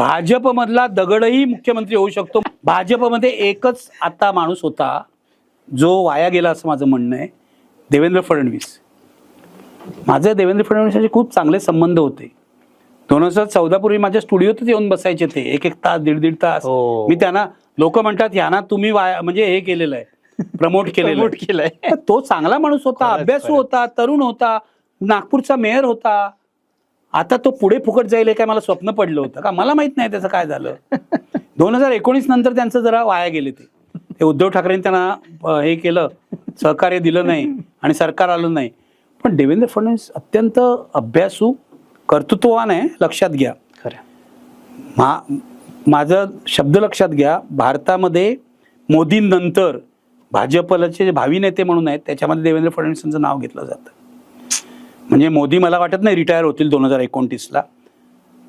भाजपमधला दगडही मुख्यमंत्री होऊ शकतो भाजपमध्ये एकच आता माणूस होता जो वाया गेला असं माझं म्हणणं आहे देवेंद्र फडणवीस माझे देवेंद्र फडणवीसांचे खूप चांगले संबंध होते दोन हजार चौदा पूर्वी माझ्या स्टुडिओतच येऊन बसायचे ते एक एक तास दीड दीड तास हो. मी त्यांना लोक म्हणतात यांना तुम्ही वाया म्हणजे हे केलेलं आहे प्रमोट केलेलं. केलंय तो चांगला माणूस होता अभ्यासू. होता तरुण होता नागपूरचा मेयर होता आता तो पुढे फुकट जाईल हे काय मला स्वप्न पडलं होतं? का मला माहीत नाही त्याचं काय झालं? दोन हजार एकोणीस नंतर त्यांचं जरा वाया गेले ते. ते उद्धव ठाकरेंनी त्यांना हे केलं सहकार्य दिलं नाही आणि सरकार आलं नाही. पण देवेंद्र फडणवीस अत्यंत अभ्यासू कर्तृत्ववान आहे लक्षात घ्या. खरं. मा माझं शब्द लक्षात घ्या भारतामध्ये मोदींनंतर भाजपचे जे भावी नेते म्हणून आहेत त्याच्यामध्ये देवेंद्र फडणवीसांचं नाव घेतलं जातं. म्हणजे मोदी मला वाटत नाही रिटायर होतील दोन हजार एकोणतीसला.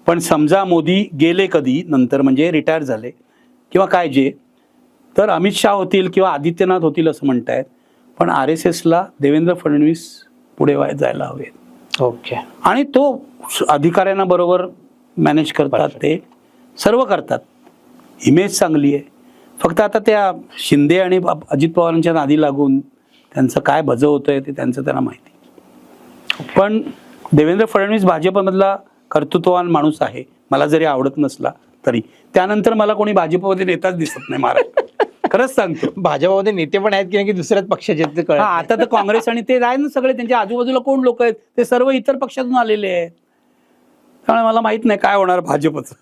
पण समजा मोदी गेले कधी नंतर म्हणजे रिटायर झाले किंवा काय जे तर अमित शहा होतील किंवा आदित्यनाथ होतील असं म्हणतायत. पण आर एस एसला देवेंद्र फडणवीस पुढे वाय- जायला हवेत. ओके. आणि तो अधिकाऱ्यांना बरोबर मॅनेज करतात ते. सर्व करतात. इमेज चांगली आहे. फक्त आता त्या शिंदे आणि अजित पवारांच्या नादी लागून त्यांचं काय भजं होतंय ते त्यांचं त्यांना माहिती. पण देवेंद्र फडणवीस भाजपमधला कर्तृत्ववान माणूस आहे. मला जरी आवडत नसला तरी. त्यानंतर मला कोणी भाजपमध्ये नेताच दिसत नाही महाराज. खरंच सांगतो. भाजपामध्ये नेते पण आहेत की की दुसऱ्याच पक्षाचे आहेत ते कळत हा नाही. आता तर काँग्रेस आणि ते आहे ना सगळे त्यांच्या आजूबाजूला कोण लोक आहेत? ते सर्व इतर पक्षातून आलेले आहेत. त्यामुळे मला माहीत नाही काय होणार भाजपचं.